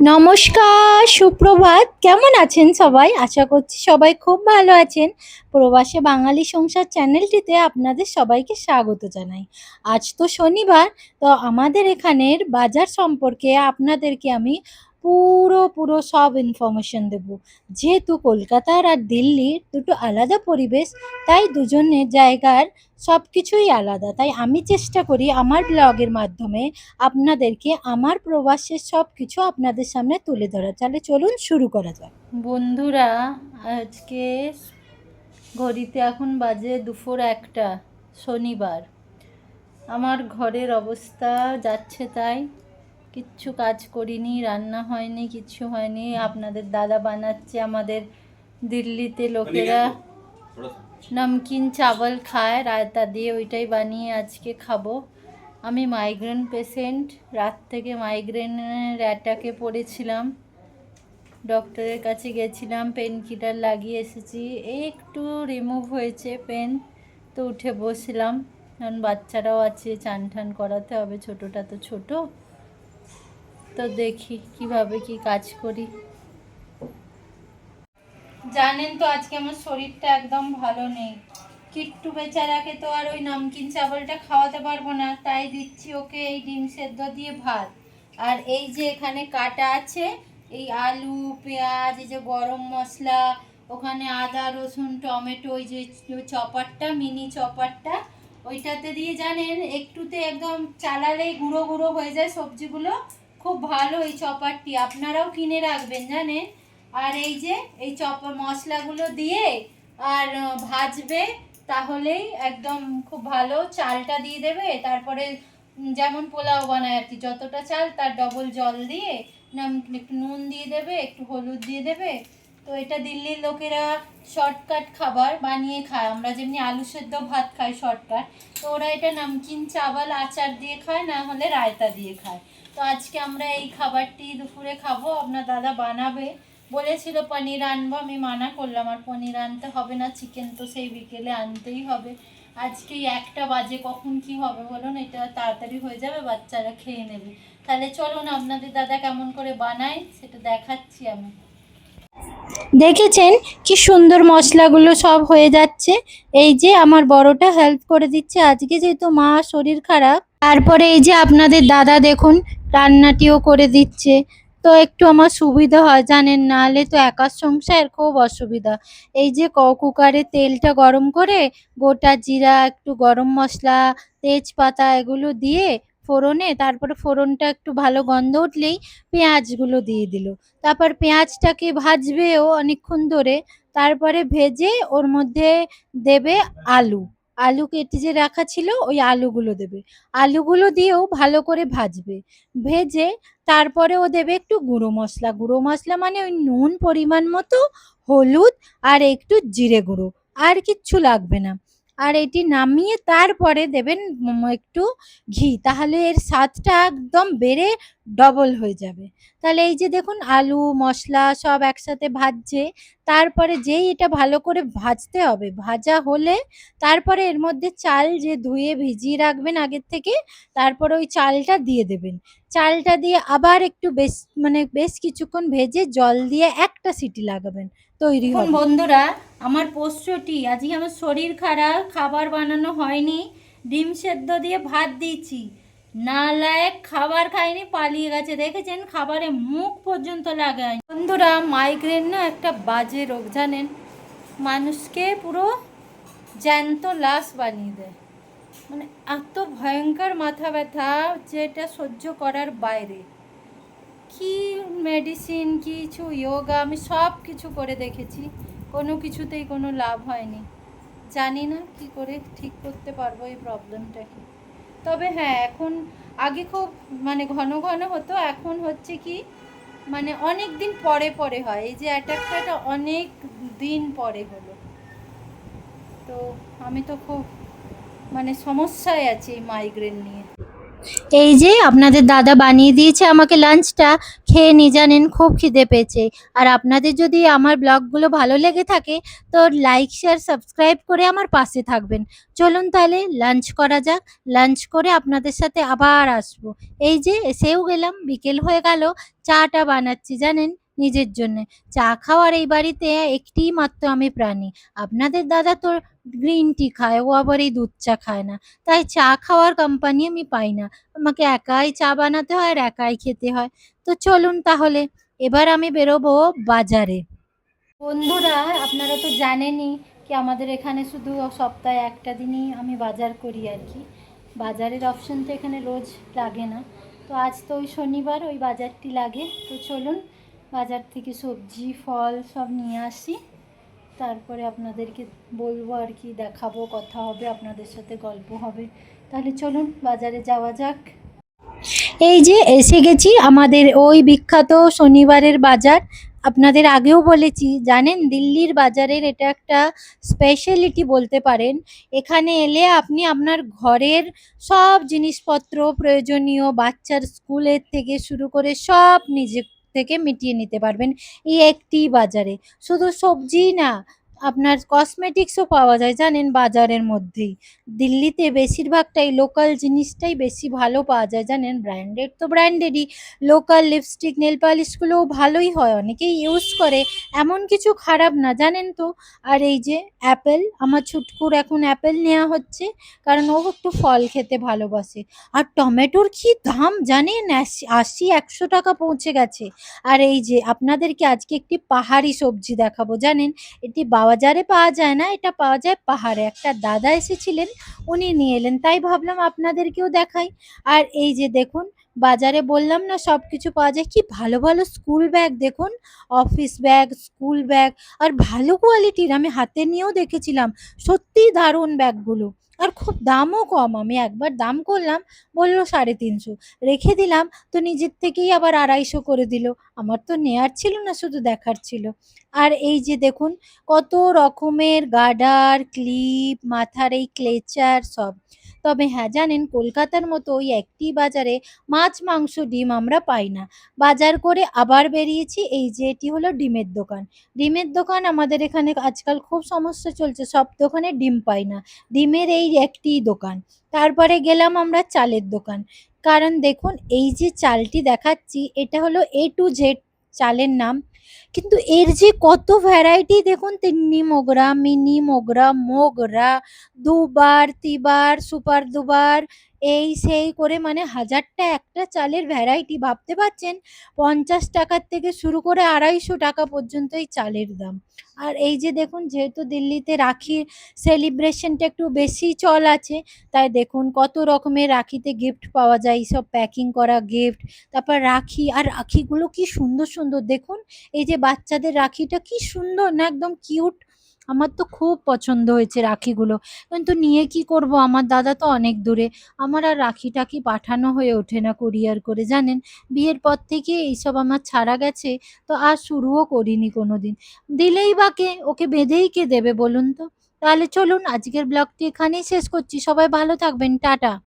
নমস্কার, সুপ্রভাত। কেমন আছেন সবাই? আশা করছি সবাই খুব ভালো আছেন। প্রবাসে বাঙালি সংসার চ্যানেলটিতে আপনাদের সবাইকে স্বাগত জানাই। আজ তো শনিবার, তো আমাদের এখানের বাজার সম্পর্কে আপনাদেরকে আমি পুরো পুরো সব ইনফরমেশন দেব। যেহেতু কলকাতার আর দিল্লির দুটো আলাদা পরিবেশ, তাই দুজনের জায়গার সব কিছুই আলাদা। তাই আমি চেষ্টা করি আমার ব্লগের মাধ্যমে আপনাদেরকে আমার প্রবাসের সব কিছু আপনাদের সামনে তুলে ধরা তাহলে চলুন শুরু করা যাক। বন্ধুরা, আজকে ঘড়িতে এখন বাজে দুপুর একটা, শনিবার। আমার ঘরের অবস্থা যাচ্ছে তাই কিচ্ছু কাজ করিনি, রান্না হয়নি, কিচ্ছু হয়নি। আপনাদের দাদা বানাচ্ছে আমাদের দিল্লিতে লোকেরা। নমকিন চাवल খায়, রায়তা দিয়ে ওইটাই বানিয়ে আজকে খাব। আমি মাইগ্রেন পেশেন্ট রাত থেকে মাইগ্রেনের অ্যাটাকে পড়েছিলাম। ডক্টরের কাছে গেছিলাম পেন কিলার লাগিয়ে এসেছি। একটু রিমুভ হয়েছে পেন তো উঠে বসলাম। কারণ বাচ্চারাও আছে চান টান করাতে হবে, ছোটোটা তো ছোটো। তো দেখি কীভাবে কি কাজ করি। জানেন তো আজকে আমার শরীরটা একদম ভালো নেই। কিট্টু বেচারাকে তো আর ওই নামকিন চাবলটা খাওয়াতে পারব না, তাই দিচ্ছি ওকে এই ডিম সেদ্ধ দিয়ে ভাত। আর এই যে এখানে কাটা আছে, এই আলু, পেঁয়াজ, এই যে গরম মশলা, ওখানে আদা, রসুন, টমেটো, ওই যে চপারটা, মিনি চপারটা, ওইটাতে দিয়ে জানেন একটুতে একদম চালালেই গুঁড়ো গুঁড়ো হয়ে যায় সবজিগুলো। খুব ভালো এই চপারটি। আপনারাও কিনে রাখবেন, জানেন? আর এই যে, এই চপ মশলাগুলো দিয়ে আর ভাজবে, তাহলেই একদম খুব ভালো চালটা দিয়ে দেবে। তারপরে যেমন পোলাও বানায় আর কি, যতটা চাল তার ডবল জল দিয়ে একটু নুন দিয়ে দেবে, একটু হলুদ দিয়ে দেবে। তো এটা দিল্লির লোকেরা শর্টকাট খাবার বানিয়ে খায়। আমরা যেমনি আলু সেদ্ধ ভাত খাই শর্টকাট তো ওরা এটা নামকিন চাওয়াল আচার দিয়ে খায়, না হলে রায়তা দিয়ে খায়। তো আজকে আমরা এই খাবারটি দুপুরে খাব। আপনার দাদা বানাবে। বলেছিল পনির আনব, আমি মানা করলাম। আর পনির আনতে হবে না চিকেন তো সেই বিকেলে আনতেই হবে। আজকে একটা বাজে, কখন কি হবে বলুন? এটা তাড়াতাড়ি হয়ে যাবে, বাচ্চারা খেয়ে নেবে। তাহলে চলুন, আপনাদের দাদা কেমন করে বানায়, সেটা দেখাচ্ছি আমি। দেখেছেন কি সুন্দর মশলাগুলো সব হয়ে যাচ্ছে? এই যে আমার বড়টা হেল্প করে দিচ্ছে। আজকে যেহেতু মা শরীর খারাপ, তারপরে এই যে আপনাদের দাদা দেখুন, রান্নাটিও করে দিচ্ছে। তো একটু আমার সুবিধা হয় জানেন, নাহলে তো একার সংসার খুব অসুবিধা। এই যে ক- কুকারে তেলটা গরম করে, গোটা জিরা, একটু গরম মশলা, তেজপাতা এগুলো দিয়ে ফোড়নে, তারপরে ফোড়নটা একটু ভালো গন্ধ উঠলেই পেঁয়াজগুলো দিয়ে দিল। তারপর পেঁয়াজটাকে ভাজবেও অনেকক্ষণ ধরে, তারপরে ভেজে ওর মধ্যে দেবে আলু। আলু কেটে যে রাখা ছিল, ওই আলুগুলো দেবে। আলুগুলো দিয়েও ভালো করে ভাজবে। ভেজে তারপরে ও দেবে একটু গুঁড়ো মশলা। গুঁড়ো মশলা মানে ওই নুন পরিমাণ মতো, হলুদ আর একটু জিরে গুঁড়ো। আর কিচ্ছু লাগবে না। আর এটি নামিয়ে তারপরে দেবেন একটু ঘি। তাহলে এর স্বাদটা একদম বেড়ে ডবল হয়ে যাবে। তাহলে এই যে দেখুন, আলু, মশলা সব একসাথে ভাজছে। তারপরে যেই এটা ভালো করে ভাজতে হবে, ভাজা হলে তারপরে এর মধ্যে চাল যে ধুয়ে ভিজিয়ে রাখবেন আগের থেকে, তারপরে ওই চালটা দিয়ে দেবেন। চালটা দিয়ে আবার একটু বেশ মানে বেশ কিছুক্ষণ ভেজে জল দিয়ে একটা সিটি লাগাবেন। তৈরি হবে। বন্ধুরা আমার পোষ্যটি আজকে আমার শরীর খারাপ খাবার বানানো হয়নি ডিম সেদ্ধ দিয়ে ভাত দিয়েছি। নালায়ক খাবার খায়নি পালিয়ে গেছে। দেখেছেন? খাবারে মুখ পর্যন্ত লাগায় বন্ধুরা মাইগ্রেন না একটা বাজে রোগ জানেন? মানুষকে পুরো জ্যান্ত লাশ বানিয়ে দেয়। মানে এত ভয়ঙ্কর মাথা ব্যথা যেটা সহ্য করার বাইরে। কি মেডিসিন কিছু যোগা আমি সব কিছু করে দেখেছি। কোনো কিছুতেই কোনো লাভ হয়নি। জানি না কি করে ঠিক করতে পারব এই প্রবলেমটাকে তবে হ্যাঁ এখন আগে খুব মানে ঘন ঘন হতো, এখন হচ্ছে কি মানে অনেক দিন পরে পরে হয়। এই যে অ্যাটাকটা অনেক দিন পরে হলো। তো আমি তো খুব মানে সমস্যায় আছি এই মাইগ্রেন নিয়ে। এই যে আপনাদের দাদা বানিয়ে দিয়েছে আমাকে লাঞ্চটা খেয়ে নিয়ে জানেন খুব খিদে পেয়েছে। আর আপনাদের যদি আমার ব্লগগুলো ভালো লেগে থাকে, তো লাইক শেয়ার সাবস্ক্রাইব করে আমার পাশে থাকবেন। চলুন তাহলে লাঞ্চ করা যাক। লাঞ্চ করে আপনাদের সাথে আবার আসব। এই যে, এসেও গেলাম, বিকেল হয়ে গেল, চাটা বানাচ্ছি, জানেন? নিজের জন্যে। চা খাওয়ার এই বাড়িতে একটিই মাত্র আমি প্রাণী। আপনাদের দাদা তো গ্রিন টি খায়, ও আবার এই দুধ চা খায় না। তাই চা খাওয়ার কোম্পানি আমি পাই না। আমাকে একাই চা বানাতে হয় আর একাই খেতে হয়। তো চলুন তাহলে, এবার আমি বেরোবো বাজারে। বন্ধুরা, আপনারা তো জানেনই কি আমাদের এখানে শুধু সপ্তাহে একটা দিনই আমি বাজার করি আর কি। বাজারের অপশন তো এখানে রোজ লাগে না। তো আজ তো ওই শনিবার ওই বাজারটি লাগে। তো চলুন বাজার থেকে সবজি, ফল সব নিয়ে আসি। তারপরে আপনাদেরকে বলব আর কি, দেখাবো, কথা হবে, আপনাদের সাথে গল্প হবে। তাহলে চলুন, বাজারে যাওয়া যাক। এই যে এসে গেছি আমাদের ওই বিখ্যাত শনিবারের বাজার। আপনাদের আগেও বলেছি, জানেন দিল্লির বাজারের এটা একটা স্পেশালিটি বলতে পারেন। এখানে এলে আপনি আপনার ঘরের সব জিনিসপত্র প্রয়োজনীয়, বাচ্চার স্কুলের থেকে শুরু করে সব নিজে থেকে মিটিয়ে নিতে পারবেন। এই একটি বাজারে। শুধু সবজি না আপনার কসমেটিক্সও পাওয়া যায়, জানেন বাজারের মধ্যেই। দিল্লিতে বেশিরভাগটাই লোকাল জিনিসটাই বেশি ভালো পাওয়া যায়, জানেন ব্র্যান্ডেড তো ব্র্যান্ডেডই লোকাল লিপস্টিক নেল পালিশগুলোও ভালোই হয়, অনেকেই ইউজ করে, এমন কিছু খারাপ না, জানেন তো। আর এই যে অ্যাপেল আমার ছুটকুর এখন অ্যাপেল নেওয়া হচ্ছে, কারণ ও একটু ফল খেতে ভালোবাসে। আর টমেটোর কি দাম, জানেন? আশি একশো টাকা পৌঁছে গেছে। আর এই যে আপনাদেরকে আজকে একটি পাহাড়ি সবজি দেখাবো, জানেন? এটি বাজারে পাওয়া যায় না, এটা পাওয়া যায় পাহাড়ে। একটা দাদা এসেছিলেন, উনি নিয়ে এলেন, তাই ভাবলাম আপনাদেরকেও দেখাই। আর এই যে দেখুন বাজারে বললাম না সব কিছু পাওয়া যায়। কি ভালো ভালো স্কুল ব্যাগ দেখুন। অফিস ব্যাগ স্কুল ব্যাগ আর ভালো কোয়ালিটির আমি হাতে নিয়েও দেখেছিলাম। সত্যিই দারুণ ব্যাগগুলো আর খুব দামও কম। আমি একবার দাম করলাম, বলল সাড়ে তিনশো। রেখে দিলাম, তো নিজের থেকেই আবার আড়াইশো করে দিল। আমার তো নেয়ার ছিল না, শুধু দেখার ছিল। আর এই যে দেখুন, কত রকমের গার্ডার ক্লিপ মাথার এই ক্লেচার সব। তবে হ্যাঁ জানেন কলকাতার মতো ওই একটি বাজারে মাছ, মাংস, ডিম আমরা পাই না। বাজার করে আবার বেরিয়েছি, এই যে এটি হলো ডিমের দোকান। ডিমের দোকান আমাদের এখানে আজকাল খুব সমস্যা চলছে, সব দোকানে ডিম পাই না। ডিমের এই একটি দোকান। তারপরে গেলাম আমরা চালের দোকান। কারণ দেখুন, এই যে চালটি দেখাচ্ছি, এটা হলো এ টু জেড চালের নাম। কিন্তু এর যে কত ভ্যারাইটি দেখুন, তিন্নি মোগরা, মিনি মোগরা মোগরা, দুবার, তিবার, সুপার দুবার এই সেই করে মানে হাজারটা একটা চালের ভ্যারাইটি ভাবতে পারছেন? পঞ্চাশ টাকার থেকে শুরু করে আড়াইশো টাকা পর্যন্ত এই চালের দাম। আর এই যে দেখুন, যেহেতু দিল্লিতে রাখির সেলিব্রেশনটা একটু বেশি চল আছে, তাই দেখুন কত রকমের রাখিতে গিফট পাওয়া যায়। এইসব প্যাকিং করা গিফট তারপর রাখি আর রাখিগুলো কি সুন্দর সুন্দর। দেখুন, এই যে বাচ্চাদের রাখিটা কি সুন্দর, না একদম কিউট আমার তো খুব পছন্দ হয়েছে রাখিগুলো। কিন্তু নিয়ে কি করব? আমার দাদা তো অনেক দূরে। আমার আর রাখি টাখি পাঠানো হয়ে ওঠে না কুরিয়ার করে, জানেন? বিয়ের পর থেকে এইসব আমার ছাড়া গেছে, তো আর শুরুও করিনি কোনো দিন দিলেই বা কে? ওকে বেঁধেই কে দেবে বলুন তো? তাহলে চলুন, আজকের ব্লগটি এখানেই শেষ করছি। সবাই ভালো থাকবেন। টাটা।